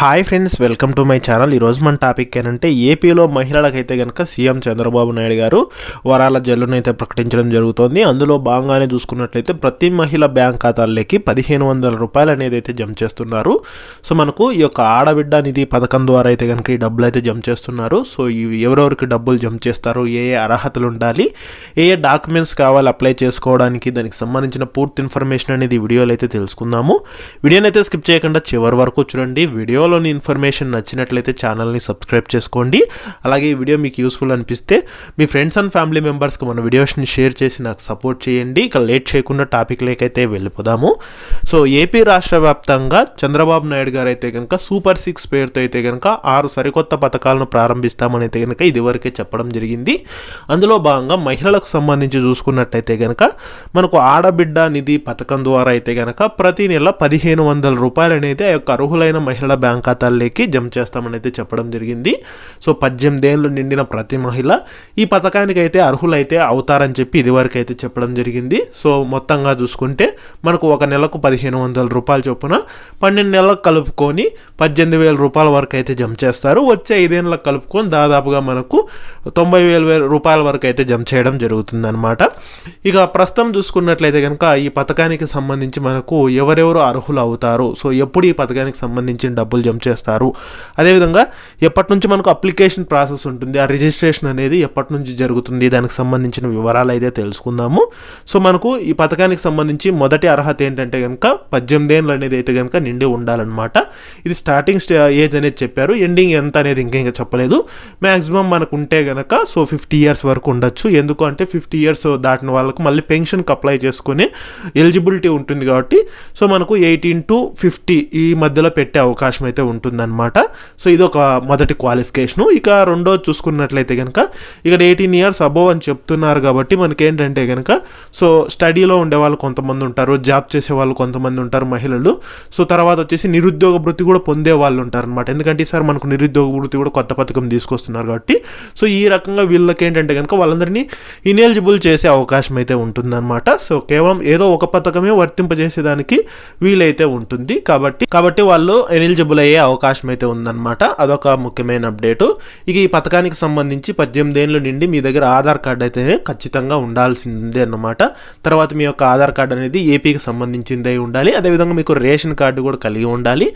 Hi friends welcome to my channel ఈరోజు మన topic ఏంటంటే ఏపీలో మహిళలకైతే కనుక సీఎం చంద్రబాబు నాయుడు గారు వరాల జల్లును అయితే ప్రకటించడం జరుగుతోంది. అందులో భాగంగానే చూసుకున్నట్లయితే ప్రతి మహిళ బ్యాంక్ ఖాతాల్లోకి పదిహేను వందల రూపాయలు అనేది అయితే జమ చేస్తున్నారు. సో మనకు ఈ యొక్క ఆడబిడ్డ నిధి పథకం ద్వారా అయితే కనుక ఈ డబ్బులు అయితే జమ చేస్తున్నారు. సో ఇవి ఎవరెవరికి డబ్బులు జమ చేస్తారు ఏ ఏ అర్హతలు ఉండాలి ఏ ఏ డాక్యుమెంట్స్ కావాలి అప్లై చేసుకోవడానికి దానికి సంబంధించిన పూర్తి ఇన్ఫర్మేషన్ అనేది వీడియోలో అయితే తెలుసుకుందాము. వీడియోనైతే అయితే స్కిప్ చేయకుండా చివరి వరకు చూడండి. వీడియో వీడియోలోని ఇన్ఫర్మేషన్ నచ్చినట్లయితే ఛానల్ని సబ్స్క్రైబ్ చేసుకోండి. అలాగే ఈ వీడియో మీకు యూస్ఫుల్ అనిపిస్తే మీ ఫ్రెండ్స్ అండ్ ఫ్యామిలీ మెంబర్స్కి మన వీడియోస్ని షేర్ చేసి నాకు సపోర్ట్ చేయండి. ఇక లేట్ చేయకుండా టాపిక్ లేకైతే వెళ్ళిపోదాము. సో ఏపీ రాష్ట్ర వ్యాప్తంగా చంద్రబాబు నాయుడు గారు అయితే కనుక సూపర్ సిక్స్ పేరుతో అయితే కనుక ఆరు సరికొత్త పథకాలను ప్రారంభిస్తామని అయితే కనుక ఇదివరకే చెప్పడం జరిగింది. అందులో భాగంగా మహిళలకు సంబంధించి చూసుకున్నట్టయితే కనుక మనకు ఆడబిడ్డ నిధి పథకం ద్వారా అయితే కనుక ప్రతి నెల పదిహేను వందల రూపాయలు అనేది ఆ యొక్క అర్హులైన మహిళల బ్యాంక్ ఖాతాల్లోకి జమ చేస్తామని అయితే చెప్పడం జరిగింది. సో పద్దెనిమిది ఏళ్ళు నిండిన ప్రతి మహిళ ఈ పథకానికి అయితే అర్హులైతే అవుతారని చెప్పి ఇదివరకు అయితే చెప్పడం జరిగింది. సో మొత్తంగా చూసుకుంటే మనకు ఒక నెలకు పదిహేను వందల రూపాయల చొప్పున పన్నెండు నెలలకు కలుపుకొని పద్దెనిమిది వేల రూపాయల వరకు అయితే జమ చేస్తారు. వచ్చే ఐదేళ్ళకు కలుపుకొని దాదాపుగా మనకు తొంభై వేల వేల రూపాయల వరకు అయితే జమ చేయడం జరుగుతుందన్నమాట. ఇక ప్రస్తుతం చూసుకున్నట్లయితే కనుక ఈ పథకానికి సంబంధించి మనకు ఎవరెవరు అర్హులు అవుతారు? సో ఎప్పుడు ఈ పథకానికి సంబంధించిన డబ్బులు జమ చేస్తారు. అదేవిధంగా ఎప్పటి నుంచి మనకు అప్లికేషన్ ప్రాసెస్ ఉంటుంది ఆ రిజిస్ట్రేషన్ అనేది ఎప్పటి నుంచి జరుగుతుంది దానికి సంబంధించిన వివరాలు అయితే తెలుసుకుందాము. సో మనకు ఈ పథకానికి సంబంధించి మొదటి అర్హత ఏంటంటే కనుక పద్దెనిమిది ఏళ్ళు అనేది అయితే కనుక నిండి ఉండాలన్నమాట. ఇది స్టార్టింగ్ స్టే ఏజ్ అనేది చెప్పారు. ఎండింగ్ ఎంత అనేది ఇంకా ఇంకా చెప్పలేదు. మ్యాక్సిమం మనకు ఉంటే కనుక సో ఫిఫ్టీ ఇయర్స్ వరకు ఉండొచ్చు. ఎందుకు అంటే ఫిఫ్టీ ఇయర్స్ దాటిన వాళ్ళకు మళ్ళీ పెన్షన్కి అప్లై చేసుకుని ఎలిజిబిలిటీ ఉంటుంది కాబట్టి. సో మనకు ఎయిటీన్ టు ఫిఫ్టీ ఈ మధ్యలో పెట్టే అవకాశం అయితే ఉంటుందన్నమాట. సో ఇది ఒక మొదటి క్వాలిఫికేషను ఇక రెండోది చూసుకున్నట్లయితే కనుక ఇక్కడ ఎయిటీన్ ఇయర్స్ అబోవ్ అని చెప్తున్నారు కాబట్టి మనకి ఏంటంటే కనుక సో స్టడీలో ఉండే వాళ్ళు కొంతమంది ఉంటారు జాబ్ చేసే వాళ్ళు కొంతమంది ఉంటారు మహిళలు. సో తర్వాత వచ్చేసి నిరుద్యోగ వృత్తి కూడా పొందే వాళ్ళు ఉంటారు అనమాట ఎందుకంటే ఈసారి మనకు నిరుద్యోగ వృత్తి కూడా కొత్త పథకం తీసుకొస్తున్నారు కాబట్టి. సో ఈ రకంగా వీళ్ళకి ఏంటంటే కనుక వాళ్ళందరినీ ఇనెలిజిబుల్ చేసే అవకాశం అయితే ఉంటుందన్నమాట. సో కేవలం ఏదో ఒక పథకమే వర్తింపజేసేదానికి వీలైతే ఉంటుంది. కాబట్టి కాబట్టి వాళ్ళు ఎలిజిబుల్ అయ్యే అవకాశం అయితే ఉందన్నమాట. అదొక ముఖ్యమైన అప్డేటు. ఇక ఈ పథకానికి సంబంధించి పద్దెనిమిది ఏళ్ళు నుండి మీ దగ్గర ఆధార్ కార్డు అయితే ఖచ్చితంగా ఉండాల్సిందే అన్నమాట. తర్వాత మీ యొక్క ఆధార్ కార్డు అనేది ఏపీకి సంబంధించిందే ఉండాలి. అదేవిధంగా మీకు రేషన్ కార్డు కూడా కలిగి ఉండాలి.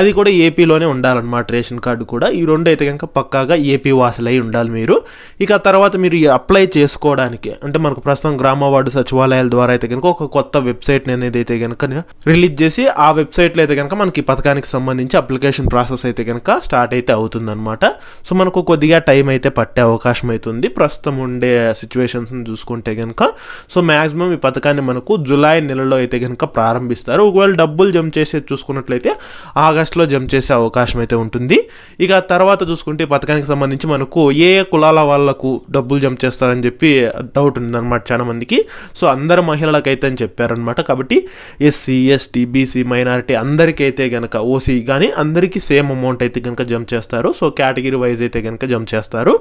అది కూడా ఏపీలోనే ఉండాలన్నమాట రేషన్ కార్డు కూడా. ఈ రెండు అయితే కనుక పక్కాగా ఏపీ వాసులై ఉండాలి మీరు. ఇక తర్వాత మీరు అప్లై చేసుకోవడానికి అంటే మనకు ప్రస్తుతం గ్రామ వార్డు సచివాలయాల ద్వారా అయితే కనుక ఒక కొత్త వెబ్సైట్ అనేది అయితే కనుక రిలీజ్ చేసి ఆ వెబ్సైట్లో అయితే కనుక మనకి ఈ పథకానికి సంబంధించి అప్లికేషన్ ప్రాసెస్ అయితే కనుక స్టార్ట్ అయితే అవుతుందన్నమాట. సో మనకు కొద్దిగా టైం అయితే పట్టే అవకాశం అవుతుంది ప్రస్తుతం ఉండే సిచ్యువేషన్స్ని చూసుకుంటే కనుక సో మ్యాక్సిమం ఈ పథకాన్ని మనకు జూలై నెలలో అయితే కనుక ప్రారంభిస్తారు. ఒకవేళ డబ్బులు జమ చేసేది చూసుకున్నట్లయితే ఆగస్టులో జమ చేసే అవకాశం అయితే ఉంటుంది. ఇక తర్వాత చూసుకుంటే ఈ పథకానికి సంబంధించి మనకు ఏ కులాల వాళ్ళకు డబ్బులు జమ చేస్తారని చెప్పి డౌట్ ఉందన్నమాట చాలా మందికి. సో అందరు మహిళలకైతే అని చెప్పారనమాట కాబట్టి ఎస్సీ ఎస్టీ బీసీ మైనారిటీ అందరికీ అయితే కనుక ఓసీ కానీ అందరికీ సేమ్ అమౌంట్ అయితే కనుక జంప్ చేస్తారు. సో కేటగిరీ వైజ్ అయితే కనుక జంప్ చేస్తారు.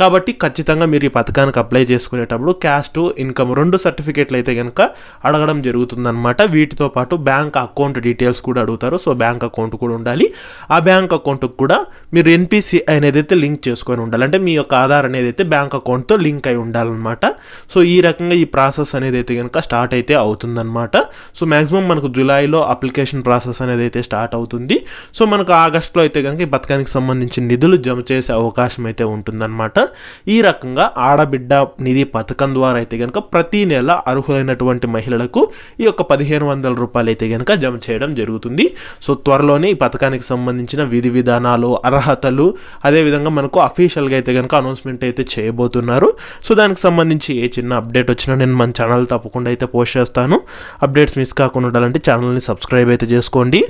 కాబట్టి ఖచ్చితంగా మీరు ఈ పథకానికి అప్లై చేసుకునేటప్పుడు క్యాస్ట్ ఇన్కమ్ రెండు సర్టిఫికేట్లు అయితే కనుక అడగడం జరుగుతుందన్నమాట. వీటితో పాటు బ్యాంక్ అకౌంట్ డీటెయిల్స్ కూడా అడుగుతారు. సో బ్యాంక్ అకౌంట్ కూడా ఉండాలి. ఆ బ్యాంక్ అకౌంట్కి కూడా మీరు ఎన్పిసి అనేది అయితే లింక్ చేసుకొని ఉండాలి. అంటే మీ యొక్క ఆధార్ అనేది అయితే బ్యాంక్ అకౌంట్తో లింక్ అయి ఉండాలన్నమాట. సో ఈ రకంగా ఈ ప్రాసెస్ అనేది అయితే కనుక స్టార్ట్ అయితే అవుతుందన్నమాట. సో మ్యాక్సిమం మనకు జూలైలో అప్లికేషన్ ప్రాసెస్ అనేది అయితే స్టార్ట్ అవుతుంది. సో మనకు ఆగస్టులో అయితే కనుక ఈ పథకానికి సంబంధించిన నిధులు జమ చేసే అవకాశం అయితే ఉంటుందన్నమాట. ఈ రకంగా ఆడబిడ్డ నిధి పథకం ద్వారా అయితే కనుక ప్రతి నెల అర్హులైనటువంటి మహిళలకు ఈ యొక్క పదిహేను వందల రూపాయలు అయితే కనుక జమ చేయడం జరుగుతుంది. సో త్వరలోనే ఈ పథకానికి సంబంధించిన విధి విధానాలు అర్హతలు అదేవిధంగా మనకు అఫీషియల్గా అయితే కనుక అనౌన్స్మెంట్ అయితే చేయబోతున్నారు. సో దానికి సంబంధించి ఏ చిన్న అప్డేట్ వచ్చినా నేను మన ఛానల్ తప్పకుండా అయితే పోస్ట్ చేస్తాను. అప్డేట్స్ మిస్ కాకుండా ఉండాలంటే ఛానల్ని సబ్స్క్రైబ్ అయితే చేసుకోండి.